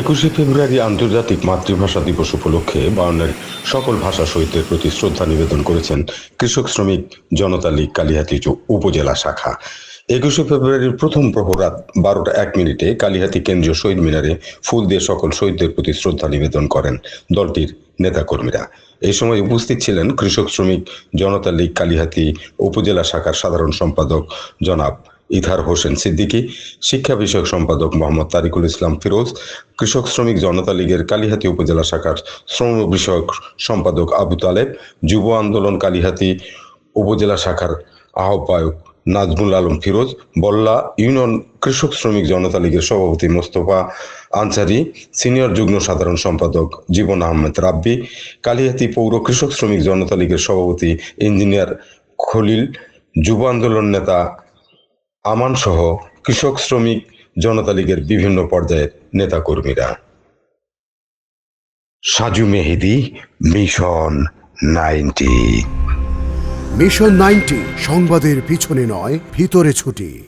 একুশে ফেব্রুয়ারি আন্তর্জাতিক মাতৃভাষা দিবস উপলক্ষে বাউন্নের সকল ভাষা শহীদদের প্রতি শ্রদ্ধা নিবেদন করেছেন কৃষক শ্রমিক জনতা লীগ কালিহাতি উপজেলা শাখা। একুশে ফেব্রুয়ারির প্রথম প্রহর রাত বারোটা এক মিনিটে কালিহাতি কেন্দ্রীয় শহীদ মিনারে ফুল দিয়ে সকল শহীদদের প্রতি শ্রদ্ধা নিবেদন করেন দলটির নেতাকর্মীরা। এই সময় উপস্থিত ছিলেন কৃষক শ্রমিক জনতা লীগ কালিহাতি উপজেলা শাখার সাধারণ সম্পাদক জনাব ইথার হোসেন সিদ্দিকী, শিক্ষা বিষয়ক সম্পাদক মোহাম্মদ তারিকুল ইসলাম ফিরোজ, কৃষক শ্রমিক জনতা লীগের কালিহাতি উপজেলা শাখার শ্রম বিষয়ক সম্পাদক আবু তালেব, যুব আন্দোলন কালিহাতি উপজেলা শাখার আহ্বায়ক নাজমুল আলম ফিরোজ, বল্লা ইউনিয়ন কৃষক শ্রমিক জনতা লীগের সভাপতি মোস্তফা আনসারি, সিনিয়র যুগ্ম সাধারণ সম্পাদক জীবন আহমেদ রাব্বি, কালিহাতি পৌর কৃষক শ্রমিক জনতা লীগের সভাপতি ইঞ্জিনিয়ার খলিল, যুব আন্দোলন নেতা আমান সহ কৃষক, শ্রমিক, জনতা লীগের বিভিন্ন পর্যায়ের নেতাকর্মীরা। Saju Mehedi, mission ninety. Mission ninety, সংবাদের পিছনে নয়, ভিতরে ছুটি।